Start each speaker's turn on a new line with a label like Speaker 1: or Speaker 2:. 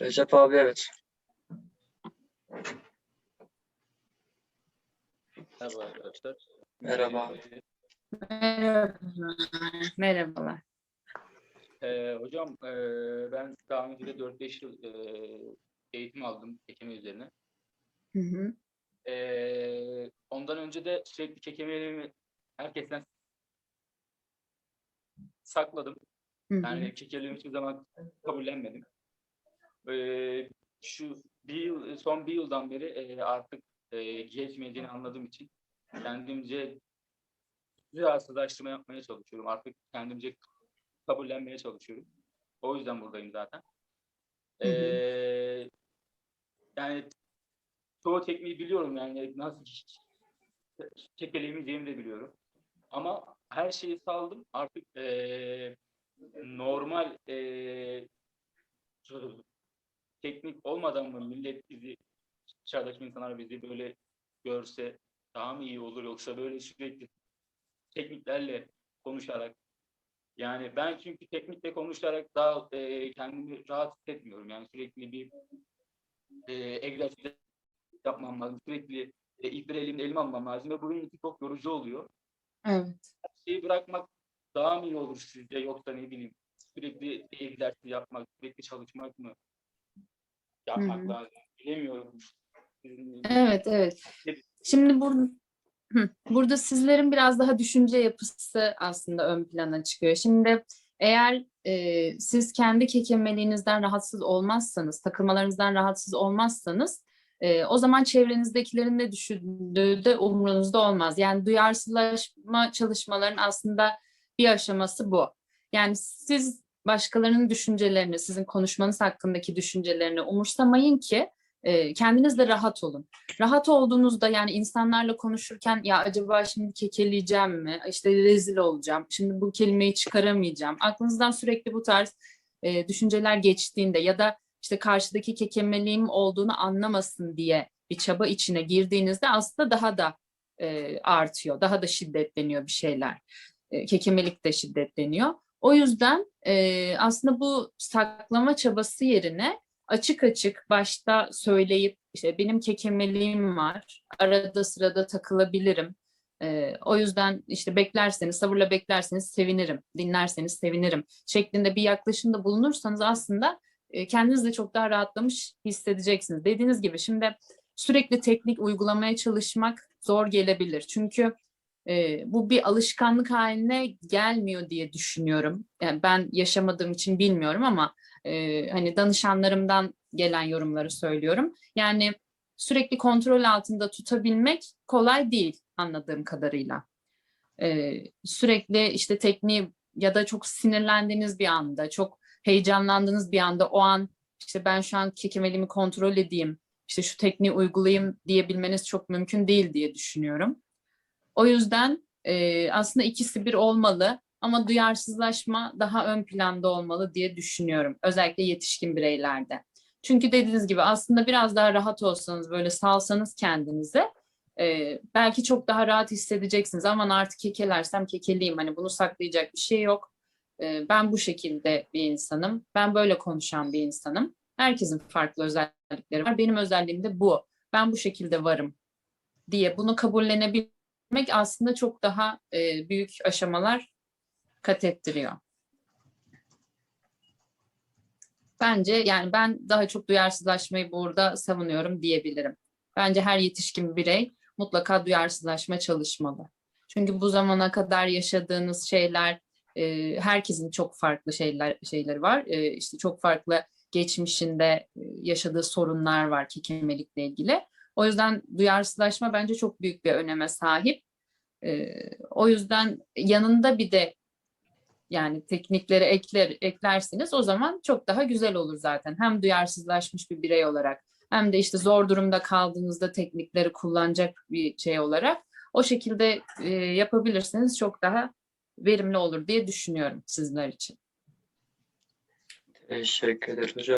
Speaker 1: Recep abi evet.
Speaker 2: Merhaba arkadaşlar.
Speaker 1: Merhaba.
Speaker 3: Merhabalar. Merhabalar.
Speaker 2: Ee, hocam ee, ben daha önce de 4-5 yıl ee, eğitim aldım kekeme üzerine.
Speaker 3: Hı hı.
Speaker 2: Ee, ondan önce de sürekli kekemelerimi herkesten sakladım.
Speaker 3: Hı hı.
Speaker 2: Yani kekelerimi hiçbir zaman kabullenmedim. Ee, şu bir yıl, son bir yıldan beri ee, artık ee, geçmeyeceğini anladığım için kendimce rahatsızlaştırma yapmaya çalışıyorum. Artık kendimce kabullenmeye çalışıyorum. O yüzden buradayım zaten.
Speaker 3: Hı hı.
Speaker 2: Ee, yani çoğu tekniği biliyorum yani nasıl çekeleyemeyeceğimi de biliyorum. Ama her şeyi saldım. Artık ee, normal ee, teknik olmadan mı millet bizi dışarıdaki insanlar bizi böyle görse daha mı iyi olur yoksa böyle sürekli tekniklerle konuşarak yani ben çünkü teknikle konuşarak daha e, kendimi rahat hissetmiyorum. Yani sürekli bir e, egzersiz yapmam lazım. Sürekli e, ipleri elimde elime almam lazım ve bu benim için çok yorucu oluyor.
Speaker 3: Evet.
Speaker 2: Şeyi bırakmak daha mı iyi olur sizce yoksa ne bileyim sürekli egzersiz yapmak, sürekli çalışmak mı yapmak
Speaker 3: Hı hı.
Speaker 2: lazım? Bilemiyorum.
Speaker 3: Evet, evet. Şimdi burada burada sizlerin biraz daha düşünce yapısı aslında ön plana çıkıyor. Şimdi eğer e, siz kendi kekemeliğinizden rahatsız olmazsanız, takılmalarınızdan rahatsız olmazsanız e, o zaman çevrenizdekilerin ne düşündüğü de umurunuzda olmaz. Yani duyarsızlaşma çalışmaların aslında bir aşaması bu. Yani siz başkalarının düşüncelerini, sizin konuşmanız hakkındaki düşüncelerini umursamayın ki e, kendiniz de rahat olun. Rahat olduğunuzda yani insanlarla konuşurken ya acaba şimdi kekeleyeceğim mi? İşte rezil olacağım. Şimdi bu kelimeyi çıkaramayacağım. Aklınızdan sürekli bu tarz e, düşünceler geçtiğinde ya da işte karşıdaki kekemeliğim olduğunu anlamasın diye bir çaba içine girdiğinizde aslında daha da e, artıyor. Daha da şiddetleniyor bir şeyler. E, kekemelik de şiddetleniyor. O yüzden e, aslında bu saklama çabası yerine açık açık başta söyleyip işte benim kekemeliğim var, arada sırada takılabilirim. Ee, o yüzden işte beklerseniz, sabırla beklerseniz sevinirim, dinlerseniz sevinirim şeklinde bir yaklaşımda bulunursanız aslında e, kendiniz de çok daha rahatlamış hissedeceksiniz. Dediğiniz gibi şimdi sürekli teknik uygulamaya çalışmak zor gelebilir. Çünkü e, bu bir alışkanlık haline gelmiyor diye düşünüyorum. Yani ben yaşamadığım için bilmiyorum ama e, hani danışanlarımdan gelen yorumları söylüyorum. Yani sürekli kontrol altında tutabilmek kolay değil anladığım kadarıyla. E, sürekli işte tekniği ya da çok sinirlendiğiniz bir anda, çok heyecanlandığınız bir anda o an işte ben şu an kekemelimi kontrol edeyim, işte şu tekniği uygulayayım diyebilmeniz çok mümkün değil diye düşünüyorum. O yüzden e, aslında ikisi bir olmalı ama duyarsızlaşma daha ön planda olmalı diye düşünüyorum. Özellikle yetişkin bireylerde. Çünkü dediğiniz gibi aslında biraz daha rahat olsanız, böyle salsanız kendinize e, belki çok daha rahat hissedeceksiniz. Aman artık kekelersem kekeleyeyim. Hani bunu saklayacak bir şey yok. E, ben bu şekilde bir insanım. Ben böyle konuşan bir insanım. Herkesin farklı özellikleri var. Benim özelliğim de bu. Ben bu şekilde varım diye bunu kabullenebilmek aslında çok daha e, büyük aşamalar kat ettiriyor. Bence yani ben daha çok duyarsızlaşmayı burada savunuyorum diyebilirim. Bence her yetişkin birey mutlaka duyarsızlaşma çalışmalı. Çünkü bu zamana kadar yaşadığınız şeyler e, herkesin çok farklı şeyler şeyleri var. E, işte çok farklı geçmişinde e, yaşadığı sorunlar var kekemelikle ilgili. O yüzden duyarsızlaşma bence çok büyük bir öneme sahip. E, o yüzden yanında bir de yani teknikleri ekler eklersiniz o zaman çok daha güzel olur zaten. Hem duyarsızlaşmış bir birey olarak hem de işte zor durumda kaldığınızda teknikleri kullanacak bir şey olarak o şekilde e, yapabilirsiniz çok daha verimli olur diye düşünüyorum sizler için.
Speaker 1: Teşekkür ederiz hocam.